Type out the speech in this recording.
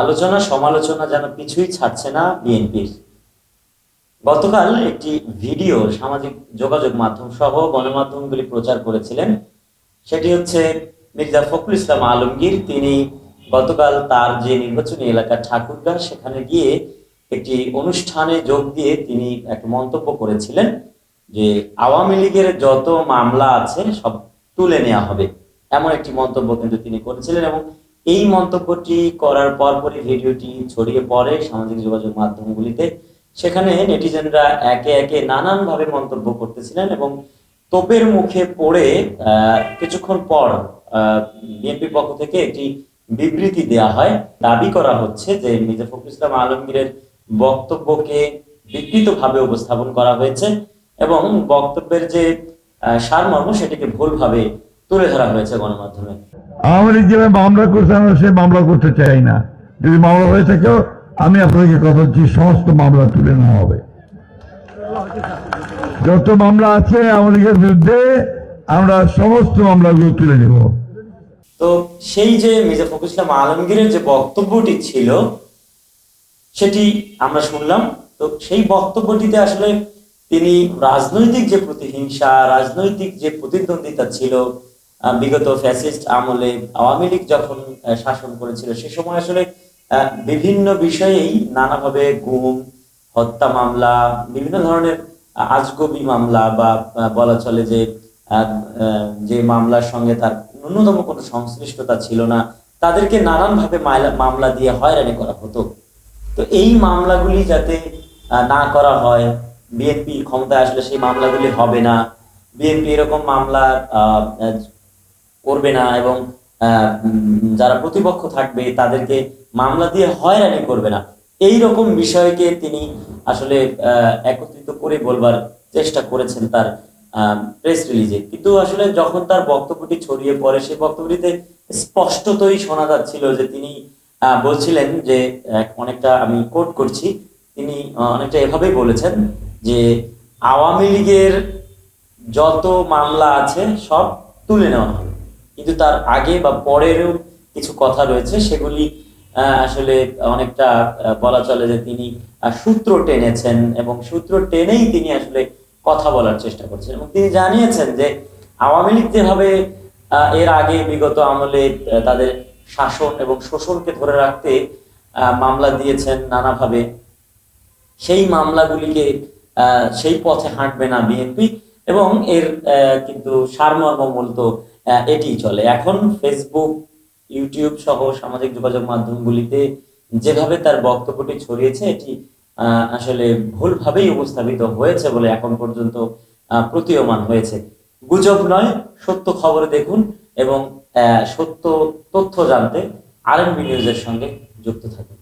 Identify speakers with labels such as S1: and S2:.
S1: আলোচনা, সমালোচনা যেন কিছুই ছাড়ছে না বিএনপির। গতকাল একটি ভিডিও সামাজিক যোগাযোগ মাধ্যম সহ গণমাধ্যমগুলি প্রচার করেছিলেন। সেটি হচ্ছে মির্জা ফখরুল ইসলাম আলমগীর। তিনি গতকাল তার যে নির্বাচনী এলাকা ঠাকুরগাঁ সেখানে গিয়ে একটি অনুষ্ঠানে যোগ দিয়ে তিনি একটা মন্তব্য করেছিলেন যে আওয়ামী লীগের যত মামলা আছে সব তুলে নেওয়া হবে। এমন একটি মন্তব্য কিন্তু তিনি করেছিলেন এবং এই মন্তব্যটি করার পরপরই ভিডিওটি ছড়িয়ে পড়ে সামাজিক যোগাযোগ মাধ্যমগুলিতে। সেখানে নেটিজেনরা একে একে নানানভাবে মন্তব্য করতেছিলেন এবং তোপের মুখে পড়ে কিছুক্ষণ পর বিএনপির পক্ষ থেকে একটি বিবৃতি দেওয়া হয়। দাবি করা হচ্ছে যে মির্জা ফখরুল ইসলাম আলমগীরের বক্তব্যকে বিকৃতভাবে উপস্থাপন করা হয়েছে এবং বক্তব্যের যে সারমর্ম সেটিকে ভুলভাবে তুলে ধরা হয়েছে গণমাধ্যমে।
S2: আওয়ামী লীগ যেভাবে মামলা করছে, আমরা সে মামলা করতে চাই না। যদি মামলা হয়ে থাকেও আমি আপনাকে কথা দিচ্ছি, সমস্ত মামলা তুলে নেওয়া হবে। যত মামলা আছে লীগের বিরুদ্ধে, আমরা সমস্ত মামলাগুলো তুলে নেব।
S1: তো সেই যে মির্জা ফখরুল ইসলাম আলমগীরের যে বক্তব্যটি ছিল, সেটি আমরা শুনলাম। তো সেই বক্তব্যটিতে আসলে তিনি রাজনৈতিক যে প্রতিহিংসা, রাজনৈতিক যে প্রতিদ্বন্দ্বিতা ছিল বিগত ফ্যাসিস্ট আমলে আওয়ামী লীগ যখন শাসন করেছিল, সে সময় আসলে বিভিন্ন বিষয়েই নানাভাবে গুম, হত্যা মামলা, বিভিন্ন ধরনের আজগবি মামলা বা বলা চলে যে যে মামলার সঙ্গে তার ন্যূনতম কোনো সংশ্লিষ্টতা ছিল না, তাদেরকে নানানভাবে মামলা দিয়ে হয়রানি করা হতো। তো এই মামলাগুলি যাতে না করা হয়, বিএনপি ক্ষমতায় আসলে সেই মামলাগুলি হবে না, বিএনপি এরকম মামলা করবে না এবং যারা প্রতিপক্ষ থাকবে তাদেরকে মামলা দিয়ে হয়রানি করবে না। এই রকম বিষয়কে তিনি আসলে একত্রিত করে বলবার চেষ্টা করেছেন তার প্রেস রিলিজে কিন্তু আসলে যখন তার বক্তব্যটি ছড়িয়ে পড়ে, সেই বক্তব্যটিতে স্পষ্টতই শোনা যাচ্ছিল যে তিনি বলছিলেন যে অনেকটা আমি কোট করছি, তিনি অনেকটা এভাবেই বলেছেন যে, আওয়ামী লীগের যত মামলা আছে সব তুলে নেওয়া হবে। কিন্তু তার আগে বা পরেরও কিছু কথা রয়েছে, সেগুলি আসলে অনেকটা বলা চলে যে তিনি সূত্র টেনেছেন এবং সূত্র টেনেই তিনি আসলে কথা বলার চেষ্টা করছেন এবং তিনি জানিয়েছেন যে আওয়ামী লীগ যেভাবে এর আগে বিগত আমলে তাদের শাসন এবং শোষণকে ধরে রাখতে মামলা দিয়েছেন নানাভাবে, সেই মামলাগুলিকে সেই পথে হাঁটবে না বিএনপি এবং এর কিন্তু সারমর্ম মূলত এটিই চলে। এখন ফেসবুক ইউটিউব সহ সামাজিক যোগাযোগ মাধ্যমগুলিতে যেভাবে তার বক্তব্যটি ছড়িয়েছে, এটি আসলে ভুলভাবেই উপস্থাপিত হয়েছে বলে এখন পর্যন্ত প্রতীয়মান হয়েছে। গুজব নয়, সত্য খবর দেখুন এবং সত্য তথ্য জানতে আর নিউজের সঙ্গে যুক্ত থাকুন।